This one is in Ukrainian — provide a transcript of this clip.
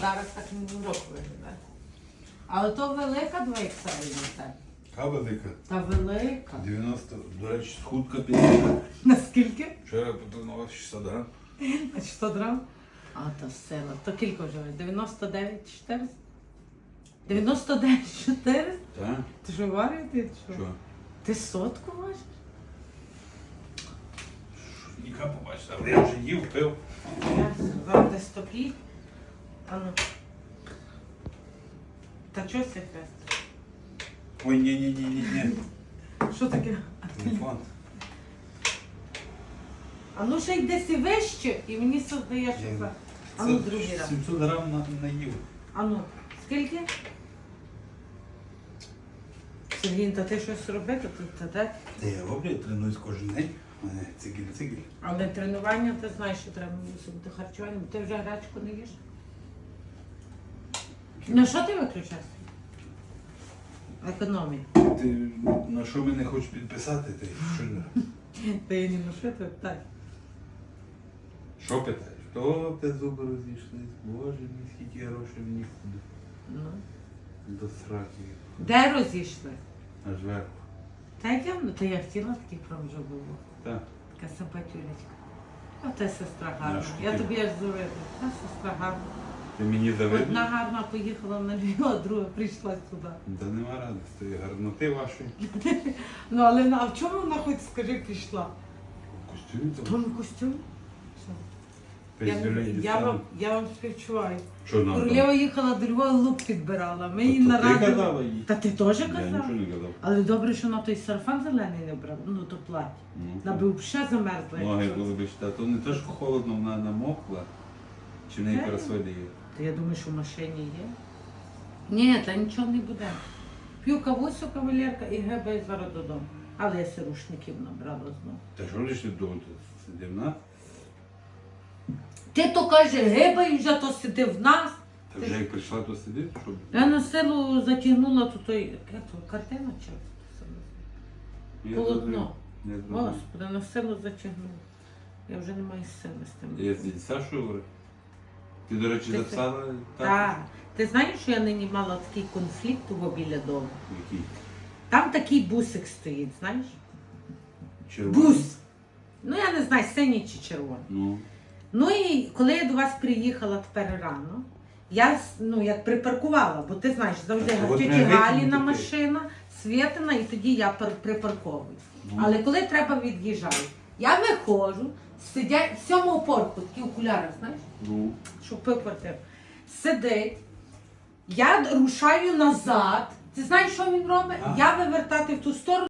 Зараз так не року виглядає. Але то велика 2 іксалі на тебе. Яка велика? Та велика. 90, до речі, худка 50. Наскільки? Вчора потренував 600 грам. А 100 грам? А, то сила. То кілько вже? 99 400? 99 400? Так? Ти що варив ти що? Що? Ти сотку важиш? Яка побачила, я вже їв, пив. Я сказав, де 105. А ну. Та чого це хрест? Ой, ні, ні, ні, ні, ні. Що таке? Телефон. А ну ще й десь і вище, і мені создає, що це. А ну другий раз. 700 грам на, наїв. А ну, скільки? Сергій, та ти щось робити тут, та де? Та я роблю, я тренуюсь кожен день. У мене цигіль-цигіль. Але тренування ти знаєш, що треба бути харчування, ти вже гречку не їш. На що ти виключаєш? Економія. Ти на що мене хочеш підписати? Ти що, Та я ні на що ти так. що питаєш? То те зуби розійшлись? Боже мій, скільки грошей мені куди. Ну. До сраки. Де розійшли? Аж верху. Та я, ну, та я хотіла такий пром вже було. Так. Така симпатюлечка. А те сестра гарна. Я тобі аж завидую. Та сестра гарна. Ти мені Одна гарна поїхала на Львів, а друга прийшла сюди. Та нема радості, гарноти вашої. Ну але на- а в чому вона хоч скажи пішла? Костюмі В там. тому костюмі? Я, я, вам, я вам співчуваю. Що нам Королева їхала до Львова, лук підбирала. Ми Та то ти нарадили. казала їй. Та ти теж Я казав? нічого не казав. Але добре, що на той сарафан зелений не брав, ну то плаття. Ну, Вона би взагалі замерзла. Ноги якщо- були б ще. То не те, що холодно, вона намокла. Чи в неї красоди є? Та я думаю, що в машині є. Ні, та нічого не буде. П'ю кавусю кавалерка і гебаю зараз додому. Але я сирушників набрала знову. Та що ж ти думаєш? Сидівна? Ти то каже, гебай вже то сиди в нас. Та вже як прийшла, то сидить, щоб... Я на силу затягнула тут той, як то, картина чи Я Полотно. зрозумів. Я зрозумів. Господи, на силу затягнула. Я вже не маю сили з тим. Я з дядь Сашою говорю. Ти, до речі, Ти записала? Так. Ти знаєш, що я нині мала такий конфлікт у біля дому? Який? Там такий бусик стоїть, знаєш? Червоний? Бус! Ну я не знаю, синій чи червоний. Ну. Ну і коли я до вас приїхала тепер рано, я с- ну, як припаркувала, бо ти знаєш, завжди Так, от тіті не Галіна викинути. машина, Світина, і тоді я пар- припарковую. Ну. Але коли треба від'їжджаю, я виходжу, сидять в сьомому порку, такі окуляри, знаєш, Ну. щоб пив квартиру. Сидить, я рушаю назад. Ти знаєш, що він робить? Я вивертати в ту сторону,